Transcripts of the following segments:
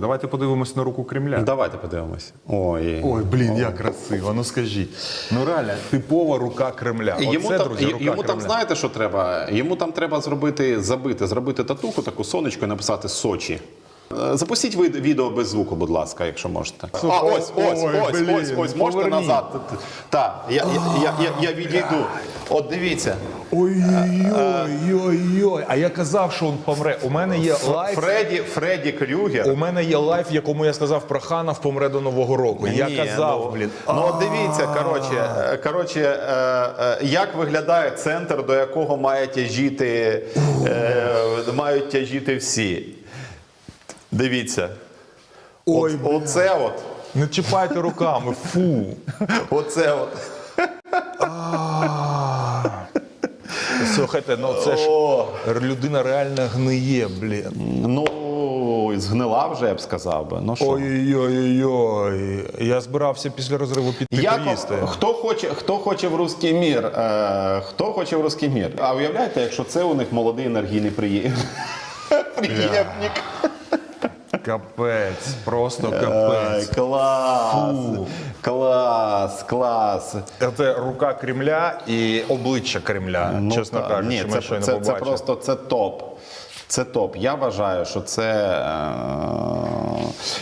Давайте подивимось на руку Кремля. Давайте подивимось. Ой. Ой, блін, як красиво. Ну скажіть. Ну реально, типова рука Кремля. Оце, Йому там, друзі, рука йому там Кремля. знаєте, що треба? Йому там треба зробити, забити, зробити татуху, таку сонечко і написати Сочі. Е, Запустіть ви- відео без звуку, будь ласка, якщо можете. А, ось, ось, ось, ось, ось, можете назад. Так, я, я, я, я, відійду. От дивіться. Ой-ой-ой. А я казав, що він помре. У мене є лайф. Фредді, Фредді Крюгер. У мене є лайф, в якому я сказав про Ханов помре до Нового року. Я казав, ну, блін. Ну от дивіться, коротше, е, коротше, е, як виглядає центр, до якого має тяжіти, мають тяжіти всі. Дивіться. Ой, от, оце от. Не чіпайте руками, фу. Оце от. Слухайте, ну це ж людина реально гниє, блін. Ну, згнила вже, я б сказав би. Ну що? Ой-ой-ой. Я збирався після розриву піти Як, поїсти. хто, хоче, хто хоче в русський мір? Е, хто хоче в русський мір? А уявляєте, якщо це у них молодий енергійний приєм... приємник? Капець, просто Ай, капець. клас! Фу. Клас, клас. Це рука Кремля і обличчя Кремля, Ну, чесно та, кажучи, Ні, ми це, щойно це, це просто це топ. Це топ. Я вважаю, що це. е,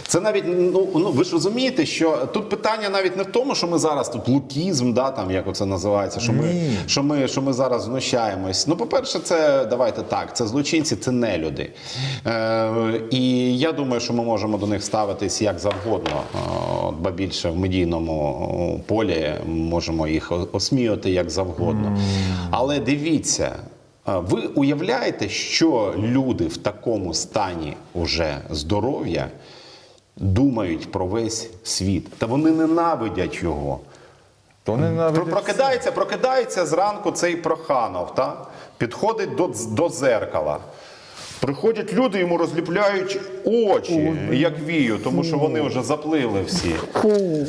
Це навіть ну, ну ви ж розумієте, що тут питання навіть не в тому, що ми зараз тут лукізм, да, там як це називається, що ми, Ні. що ми, що ми зараз знущаємось. Ну, по-перше, це давайте так, це злочинці, це не люди. Е, і я думаю, що ми можемо до них ставитись як завгодно, е, ба більше в медійному е, полі можемо їх о- осміювати як завгодно. Але дивіться. Ви уявляєте, що люди в такому стані уже здоров'я думають про весь світ, та вони ненавидять його. То не Прокидається, прокидається зранку цей Проханов, та? підходить до, до зеркала. Приходять люди, йому розліпляють очі, як вію, тому що вони вже запливли всі.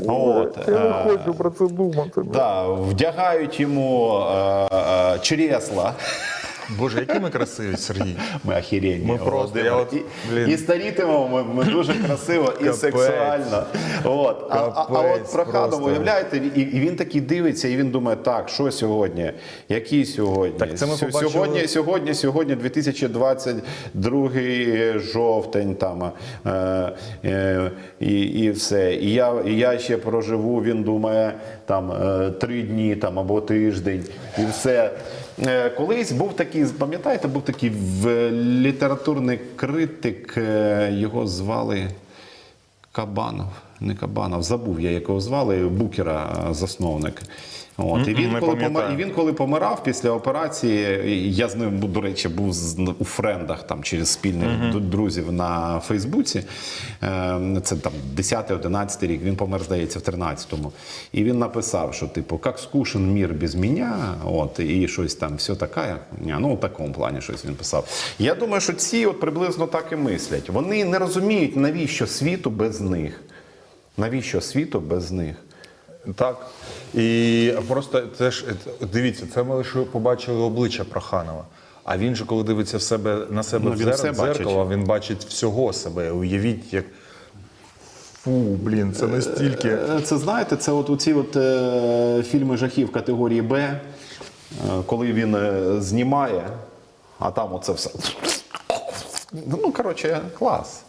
От, Я е, не хочу про це думати. да, вдягають йому е, е, чресла. Боже, які ми красиві, Сергій. Ми охеренні. Ми просто, я от, блін. і старітимемо ми, ми дуже красиво і Капець. сексуально. От. А, а, а Капець от про Ханова, просто. уявляєте, і, і він такий дивиться, і він думає, так, що сьогодні? Який сьогодні? Так це ми Сьо- побачили- Сьогодні, сьогодні, сьогодні 2022 жовтень, там, е, е, і, і все. І я, і я ще проживу, він думає, там, е, три дні там, або тиждень, і все. Е, Колись був такий, пам'ятаєте, був такий літературний критик, е, його звали Кабанов. Не Кабанов, забув я, якого звали, Букера, е, засновник. От, і, він, не коли помер, і він коли помирав після операції, я з ним, до речі, був у френдах там через спільних ду- друзів на Фейсбуці. Е, Це там 10-11 рік. Він помер, здається, в 13-му. І він написав, що типу, як скушен мір без мене, от, і щось там, все таке. Ну, у такому плані щось він писав. Я думаю, що ці от приблизно так і мислять. Вони не розуміють, навіщо світу без них. Навіщо світу без них? Так. І просто це ж е, дивіться, це ми лише побачили обличчя Проханова. А він же, коли дивиться в себе на себе Ну, в він зер- все бачить. він бачить всього себе. Уявіть, як. Фу, блін, це настільки. Е, Це знаєте, це от оці от, е, фільми жахів категорії Б, е, коли він е, знімає, а там оце все. Ну, коротше, клас.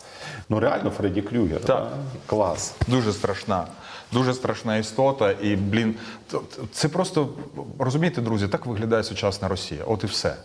Ну, реально, Фредді Крюгер. Так. Клас. Дуже страшна. Дуже страшна істота. І, блін, це просто розумієте, друзі, так виглядає сучасна Росія. От і все.